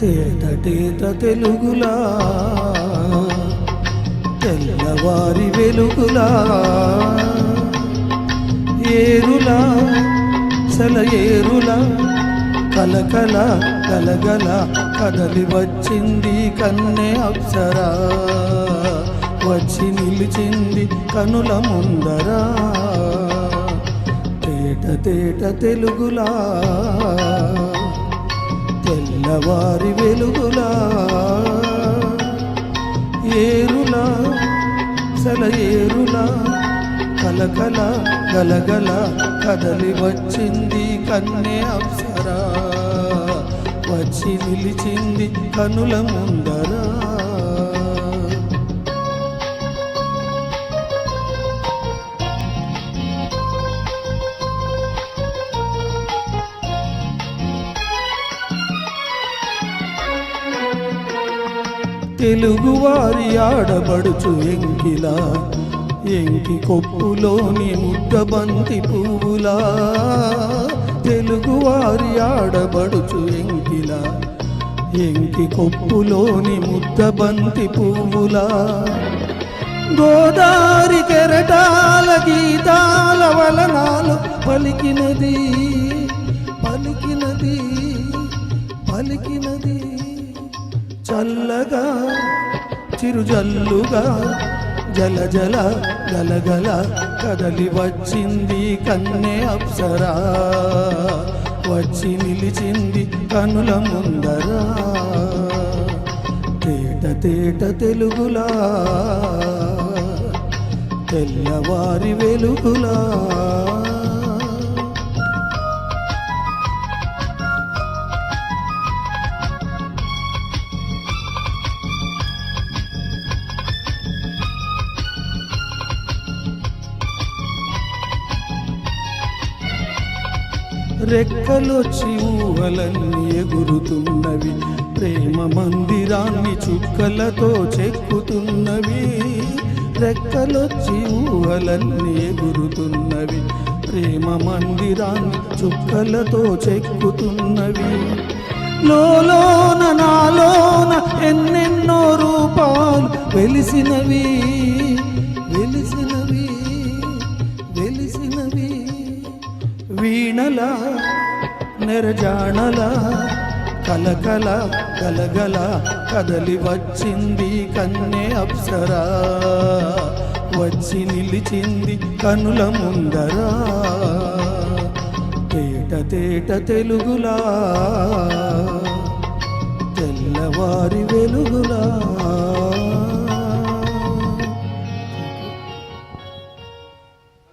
తేట తెలుగులా తెల్లవారి వెలుగులా ఏరులా సల ఏరులా కలకల కలగల కదలి వచ్చింది కన్నె అప్సరా వచ్చి నిలిచింది కనుల ముందరా. తేట తేట తెలుగులా తెల్లవారి వెలుగులా ఏరులా సల ఏరులా కలకల గలగల కదలి వచ్చింది కన్నె అప్సరా. వచ్చి నిలిచింది కనుల ముందరా. తెలుగువారి ఆడబడుచు ఎంకిలా ఎంకి కొప్పులోని ముద్దబంతి పువ్వులా. తెలుగువారి ఆడబడుచు ఎంకిలా ఎంకి కొప్పులోని ముద్దబంతి పువ్వులా. గోదారి కెరటాల గీతాల వలనాలు పలికినది పలికినది. చల్లగా చిరుజల్లుగా జల జల గలగల కదలి వచ్చింది కన్నె అప్సరా. వచ్చి నిలిచింది కనుల ముందరా. తేట తేట తెలుగులా తెల్లవారి వెలుగులా. రెక్కలొచ్చి ఊహలన్నీ ఎగురుతున్నవి. ప్రేమ మందిరాన్ని చుక్కలతో చెక్కుతున్నవి. రెక్కలొచ్చి ఊహలన్నీ ఎగురుతున్నవి. ప్రేమ మందిరాన్ని చుక్కలతో చెక్కుతున్నవి. లోలోన నాలోన ఎన్నెన్నో రూపాలు వెలిసినవి. వీణల నెరజాణల కలకల కలగల కదలి వచ్చింది కన్నె అప్సరా. వచ్చి నిలిచింది కనుల ముందరా. తేట తేట తెలుగులా తెల్లవారి వెలుగులా.